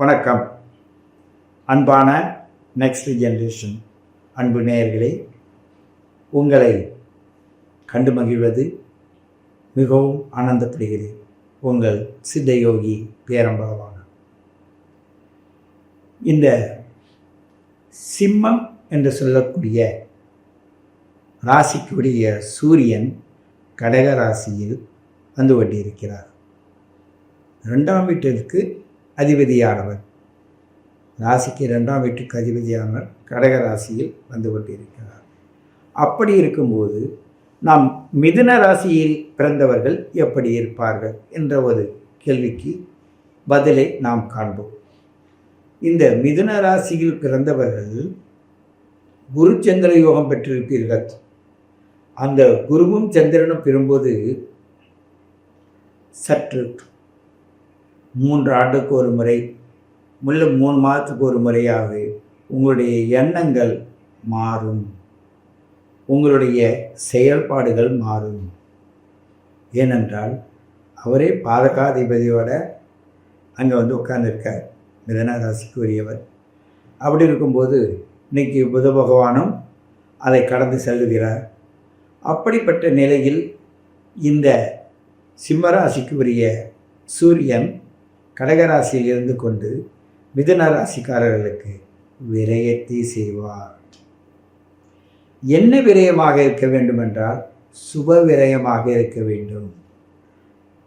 வணக்கம். அன்பான next generation அன்பு நேயர்களே உங்களை கண்டு மகிழ்வது மிகவும் ஆனந்தப்படுகிறேன் உங்கள் சித்தயோகி பேரம்பலவான இந்த சிம்மம் என்று சொல்லக்கூடிய ராசிக்குரிய சூரியன் கடக ராசியில் வந்து கொண்டிருக்கிறார். ரெண்டாம் வீட்டிற்கு அதிபதியானவர். ராசிக்கு ரெண்டாம் வீட்டுக்கு அதிபதியானவர் கடக ராசியில் வந்து கொண்டிருக்கிறார். அப்படி இருக்கும்போது நாம் மிதுன ராசியில் பிறந்தவர்கள் எப்படி இருப்பார்கள் என்ற ஒரு கேள்விக்கு பதிலை நாம் காண்போம். இந்த மிதுன ராசியில் பிறந்தவர்கள் குரு சந்திர யோகம் பெற்றிருப்பீர்கள். அந்த குருவும் சந்திரனும் பெறும்போது சற்று மூன்று ஆண்டுக்கு ஒரு முறை முள்ள மூணு மாதத்துக்கு ஒரு முறையாக உங்களுடைய எண்ணங்கள் மாறும். உங்களுடைய செயல்பாடுகள் மாறும். ஏனென்றால் அவரே பாதகாதிபதியோட அங்கே வந்து உட்கார்ந்துருக்கார் மிதன உரியவர். அப்படி இருக்கும்போது இன்னைக்கு புத பகவானும் அதை கடந்து செல்லுகிறார். அப்படிப்பட்ட நிலையில் இந்த சிம்மராசிக்கு உரிய சூரியன் கடகராசியில் இருந்து கொண்டு மிதுன ராசிக்காரர்களுக்கு விரயத்தை செய்வார். என்ன விரயமாக இருக்க வேண்டுமென்றால் சுப விரயமாக இருக்க வேண்டும்.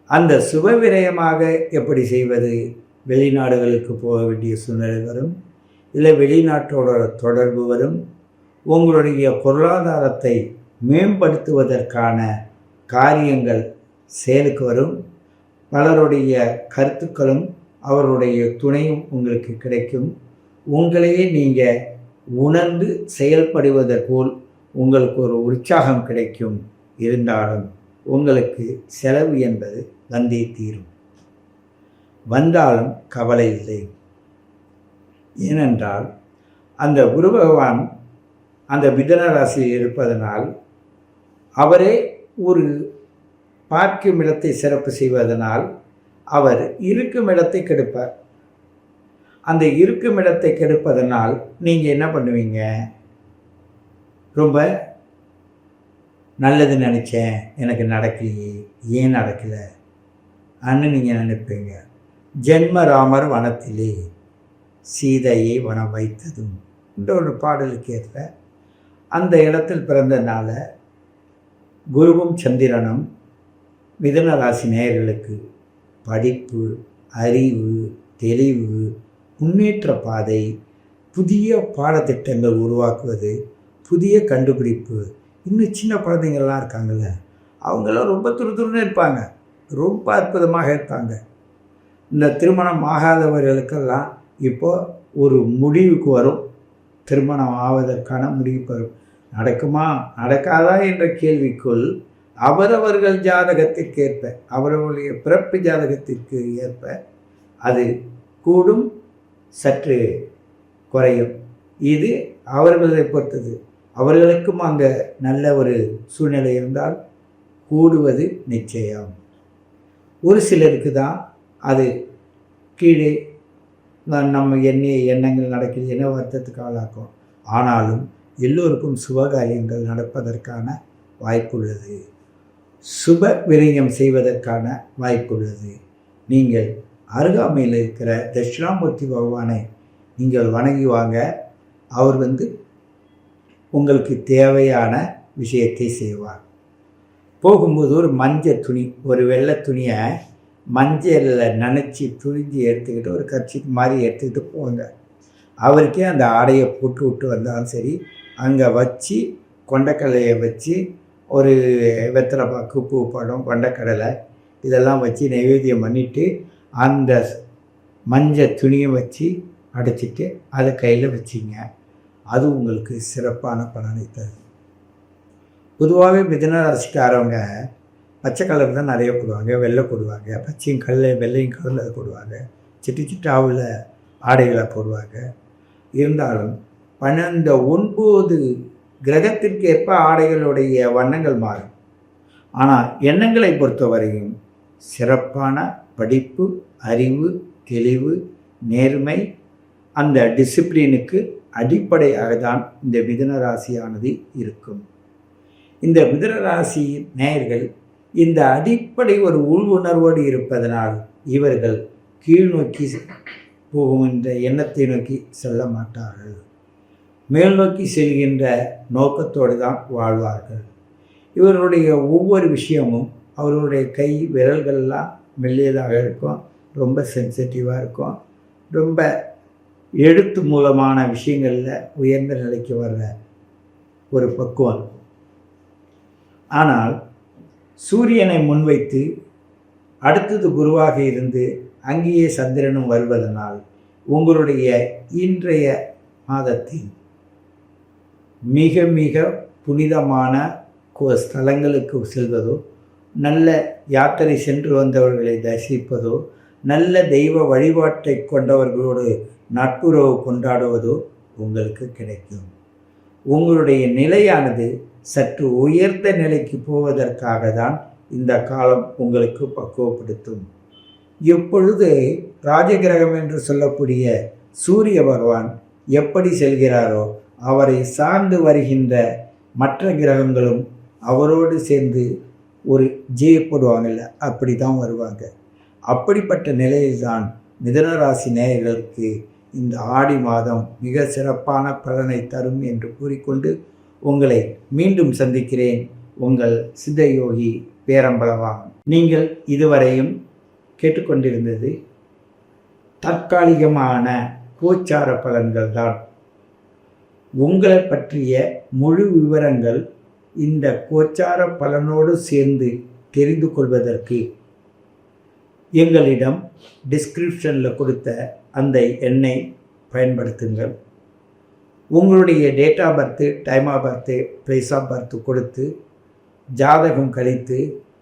அந்த சுப விரயமாக எப்படி செய்வது? வெளிநாடுகளுக்கு போக வேண்டிய சூழ்நிலை வரும். இல்லை வெளிநாட்டோட தொடர்பு வரும். உங்களுடைய பொருளாதாரத்தை மேம்படுத்துவதற்கான காரியங்கள் செயலுக்கு வரும். பலருடைய கருத்துக்களும் அவருடைய துணையும் உங்களுக்கு கிடைக்கும். உங்களையே நீங்கள் உணர்ந்து செயல்படுவதற்குள் உங்களுக்கு ஒரு உற்சாகம் கிடைக்கும். இருந்தாலும் உங்களுக்கு செலவு என்பது வந்தே தீரும். வந்தாலும் கவலை இல்லை. ஏனென்றால் அந்த குரு பகவான் அந்த மிதன ராசியில் இருப்பதனால் அவரே ஒரு பார்க்கும் இடத்தை சிறப்பு செய்வதனால் அவர் இருக்கும் இடத்தை கெடுப்பார். அந்த இருக்கும் இடத்தை கெடுப்பதனால் நீங்கள் என்ன பண்ணுவீங்க? ரொம்ப நல்லது நினச்சேன் எனக்கு நடக்கலையே ஏன் நடக்கலை? அன்னு நீங்கள் நினைப்பீங்க. ஜென்மராமர் வனத்திலே சீதையை வனம் வைத்ததும் என்ற ஒரு பாடலுக்கு ஏற்ப அந்த இடத்தில் பிறந்தனால குருவும் சந்திரனும் மிதன ராசி நேயர்களுக்கு படிப்பு அறிவு தெளிவு முன்னேற்ற பாதை புதிய பாடத்திட்டங்கள் உருவாக்குவது புதிய கண்டுபிடிப்பு. இன்னும் சின்ன குழந்தைங்கள்லாம் இருக்காங்கல்ல அவங்களாம் ரொம்ப துருதுருன்னு இருப்பாங்க. ரொம்ப அற்புதமாக இருப்பாங்க. இந்த திருமணம் ஆகாதவர்களுக்கெல்லாம் இப்போ ஒரு முடிவுக்கு வரும். திருமணம் ஆவதற்கான முடிவுக்கு வரும். நடக்குமா? நடக்காதா? என்ற கேள்விக்குள் அவரவர்கள் ஜாதகத்திற்கு ஏற்ப அவரவருடைய பிறப்பு ஜாதகத்திற்கு ஏற்ப அது கூடும் சற்று குறையும். இது அவர்களை பொறுத்தது. அவர்களுக்கும் அங்கே நல்ல ஒரு சூழ்நிலை இருந்தால் கூடுவது நிச்சயம். ஒரு சிலருக்கு தான் அது கீழே நம்ம எண்ணிய எண்ணங்கள் நடக்கிறது என வருத்தத்துக்கு ஆளாக்கும். ஆனாலும் எல்லோருக்கும் சுபகாரியங்கள் நடப்பதற்கான வாய்ப்புள்ளது. சுப விரயம் செய்வதற்கான வாய்ப்புள்ளது. நீங்கள் அருகாமையில் இருக்கிற தட்சிணாமூர்த்தி பகவானை நீங்கள் வணங்கி வாங்க. அவர் வந்து உங்களுக்கு தேவையான விஷயத்தை செய்வார். போகும்போது ஒரு மஞ்சள் துணி ஒரு வெள்ளை துணியை மஞ்சளில் நினச்சி துணிஞ்சு எடுத்துக்கிட்டு ஒரு கட்சி மாதிரி எடுத்துக்கிட்டு போங்க. அவருக்கே அந்த ஆடையை போட்டு விட்டு வந்தாலும் சரி அங்கே வச்சு கொண்டக்கல்லையை வச்சு ஒரு வெத்தலை பாக்கு பூ பழம் கொண்டக்கடலை இதெல்லாம் வச்சு நைவேத்தியம் பண்ணிவிட்டு அந்த மஞ்சள் துணியை வச்சு அடைச்சிட்டு அதை கையில் வச்சிங்க. அது உங்களுக்கு சிறப்பான பலனை தரும். பொதுவாகவே மிதன ராசிக்காரவங்க பச்சை கலர் தான் நிறைய போடுவாங்க வெள்ளை போடுவாங்க பச்சையும் கல் வெள்ளையும் கலரில் போடுவாங்க. சிட்டு சிட்டாவில் ஆடைகளை போடுவாங்க. இருந்தாலும் பன்னெண்டு ஒன்பது கிரகத்திற்கு ஏற்ப ஆடைகளுடைய வண்ணங்கள் மாறும். ஆனால் எண்ணங்களை பொறுத்தவரையும் சிறப்பான படிப்பு அறிவு தெளிவு நேர்மை அந்த டிசிப்ளினுக்கு அடிப்படையாக தான் இந்த மிதன ராசியானது இருக்கும். இந்த மிதன ராசி நேயர்கள் இந்த அடிப்படை ஒரு உள் உணர்வோடு இருப்பதனால் இவர்கள் கீழ்நோக்கி போகும் இந்த எண்ணத்தை நோக்கி செல்ல மாட்டார்கள். மேல் நோக்கி செல்கின்ற நோக்கத்தோடு தான் வாழ்வார்கள். இவருடைய ஒவ்வொரு விஷயமும் அவர்களுடைய கை விரல்கள்லாம் மெல்லியதாக இருக்கும் ரொம்ப சென்சிட்டிவாக இருக்கும். ரொம்ப எழுத்து மூலமான விஷயங்களில் உயர்ந்த நிலைக்கு வர்ற ஒரு பக்குவம். ஆனால் சூரியனை முன்வைத்து அடுத்தது குருவாக இருந்து அங்கேயே சந்திரனும் வருவதனால் உங்களுடைய இன்றைய மாதத்தின் மிக மிக புனிதமான கோ- ஸ்தலங்களுக்கு செல்வதோ நல்ல யாத்திரை சென்று வந்தவர்களை தரிசிப்பதோ நல்ல தெய்வ வழிபாட்டை கொண்டவர்களோடு நட்புறவு கொண்டாடுவதோ உங்களுக்கு கிடைக்கும். உங்களுடைய நிலையானது சற்று உயர்ந்த நிலைக்கு போவதற்காக தான் இந்த காலம் உங்களுக்கு பக்குவப்படுத்தும். எப்பொழுது ராஜகிரகம் என்று சொல்லக்கூடிய சூரிய பகவான் எப்படி செல்கிறாரோ அவரை சார்ந்து வருகின்ற மற்ற கிரகங்களும் அவரோடு சேர்ந்து ஒரு ஜெயப்படுவாங்கல்ல அப்படி தான் வருவாங்க. அப்படிப்பட்ட நிலையில்தான் மிதனராசி நேயர்களுக்கு இந்த ஆடி மாதம் மிக சிறப்பான பலனை தரும் என்று கூறிக்கொண்டு உங்களை மீண்டும் சந்திக்கிறேன். உங்கள் சித்தயோகி பேரம்பலவாகும் நீங்கள் இதுவரையும் கேட்டுக்கொண்டிருந்தது தற்காலிகமான கோச்சார பலன்கள் தான் உங்களை பற்றிய முழு விவரங்கள் இந்த கோச்சார பலனோடு சேர்ந்து தெரிந்து கொள்வதற்கு எங்களிடம் டிஸ்கிரிப்ஷனில் கொடுத்த அந்த எண்ணை பயன்படுத்துங்கள். உங்களுடைய date of birth time of birth place of birth கொடுத்து ஜாதகம் கழித்து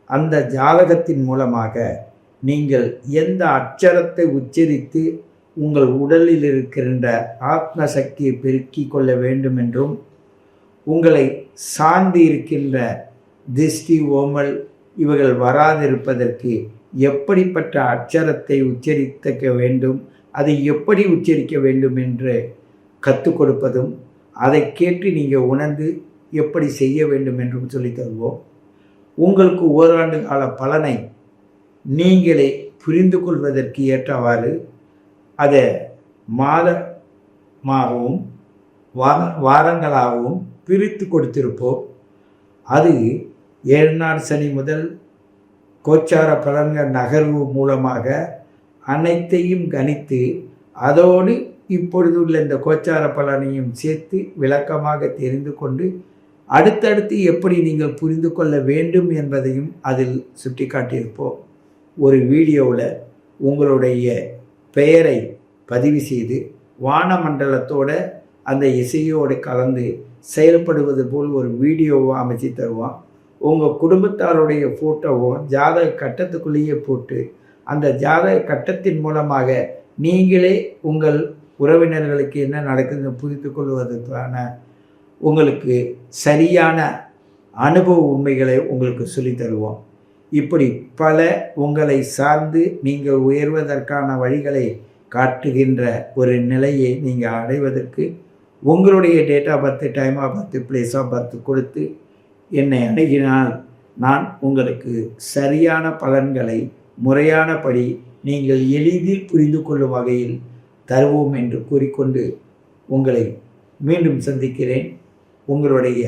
அந்த ஜாதகத்தின் மூலமாக நீங்கள் எந்த அட்சரத்தை உச்சரித்து உங்கள் உடலில் இருக்கின்ற ஆத்ம சக்தியை பெருக்கிக் கொள்ள வேண்டும் என்றும் உங்களை சார்ந்து இருக்கின்ற திஷ்டி ஓமல் இவைகள் வராதிருப்பதற்கு எப்படிப்பட்ட அட்சரத்தை உச்சரிக்க வேண்டும் அதை எப்படி உச்சரிக்க வேண்டும் என்று கற்றுக் கொடுப்பதும் அதை கேட்டு நீங்கள் உணர்ந்து எப்படி செய்ய வேண்டும் என்றும் சொல்லித் தருவோம். உங்களுக்கு ஓராண்டு கால பலனை நீங்களே புரிந்து கொள்வதற்கு ஏற்றவாறு அதை மாதமாகவும் வார வாரங்களாகவும் பிரித்து கொடுத்திருப்போம். அது ஏழு நாள் சனி முதல் கோச்சார பலன்கள் நகர்வு மூலமாக அனைத்தையும் கணித்து அதோடு இப்பொழுது உள்ள இந்த கோச்சார பலனையும் சேர்த்து விளக்கமாக தெரிந்து கொண்டு அடுத்தடுத்து எப்படி நீங்கள் புரிந்து கொள்ள வேண்டும் என்பதையும் அதில் சுட்டிக்காட்டியிருப்போம். ஒரு வீடியோவில் உங்களுடைய பெயரை பதிவு செய்து வானமண்டலத்தோட அந்த இசையோடு கலந்து செயல்படுவது போல் ஒரு வீடியோவை அமைச்சு தருவான். உங்கள் குடும்பத்தாருடைய ஃபோட்டோவும் ஜாதக கட்டத்துக்குள்ளேயே போட்டு அந்த ஜாதக கட்டத்தின் மூலமாக நீங்களே உங்கள் உறவினர்களுக்கு என்ன நடக்குதுன்னு புரிந்து கொள்வதற்கான உங்களுக்கு சரியான அனுபவ உண்மைகளை உங்களுக்கு சொல்லித் தருவோம் இப்படி பல உங்களை சார்ந்து நீங்கள் உயர்வதற்கான வழிகளை காட்டுகின்ற ஒரு நிலையை நீங்கள் அடைவதற்கு உங்களுடைய date of birth time of birth place of birth கொடுத்து என்னை அணுகினால் நான் உங்களுக்கு சரியான பலன்களை முறையானபடி நீங்கள் எளிதில் புரிந்து கொள்ளும் வகையில் தருவோம் என்று கூறிக்கொண்டு உங்களை மீண்டும் சந்திக்கிறேன். உங்களுடைய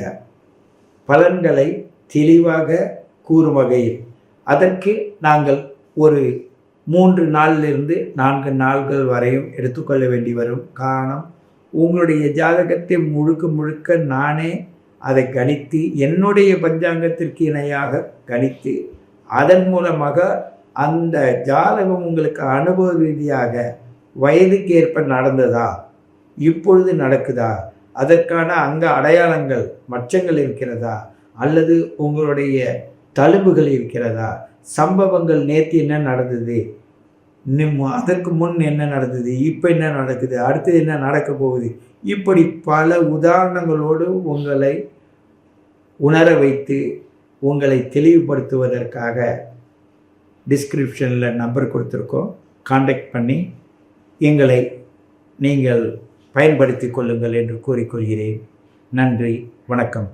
பலன்களை தெளிவாக கூறும் வகையில். அதற்கு நாங்கள் ஒரு மூன்று நாளிலிருந்து நான்கு நாள்கள் வரையும் எடுத்துக்கொள்ள வேண்டி வரும். காரணம் உங்களுடைய ஜாதகத்தை முழுக்க முழுக்க நானே அதை கணித்து என்னுடைய பஞ்சாங்கத்திற்கு இணையாக கணித்து அதன் மூலமாக அந்த ஜாதகம் உங்களுக்கு அனுபவ ரீதியாக வயதுக்கு ஏற்ப நடந்ததா இப்பொழுது நடக்குதா அதற்கான அங்க அடையாளங்கள் மச்சங்கள் இருக்கிறதா அல்லது உங்களுடைய தழும்புகள் இருக்கிறதா? சம்பவங்கள் நேற்று என்ன நடந்தது? அதற்கு முன் என்ன நடந்தது? இப்போ என்ன நடக்குது? அடுத்து என்ன நடக்க போகுது? இப்படி பல உதாரணங்களோடு உங்களை உணர வைத்து உங்களை தெளிவுபடுத்துவதற்காக டிஸ்கிரிப்ஷனில் நம்பர் கொடுத்துருக்கோம். காண்டாக்ட் பண்ணி எங்களை நீங்கள் பயன்படுத்திக் கொள்ளுங்கள் என்று கூறிக்கொள்கிறேன். நன்றி. வணக்கம்.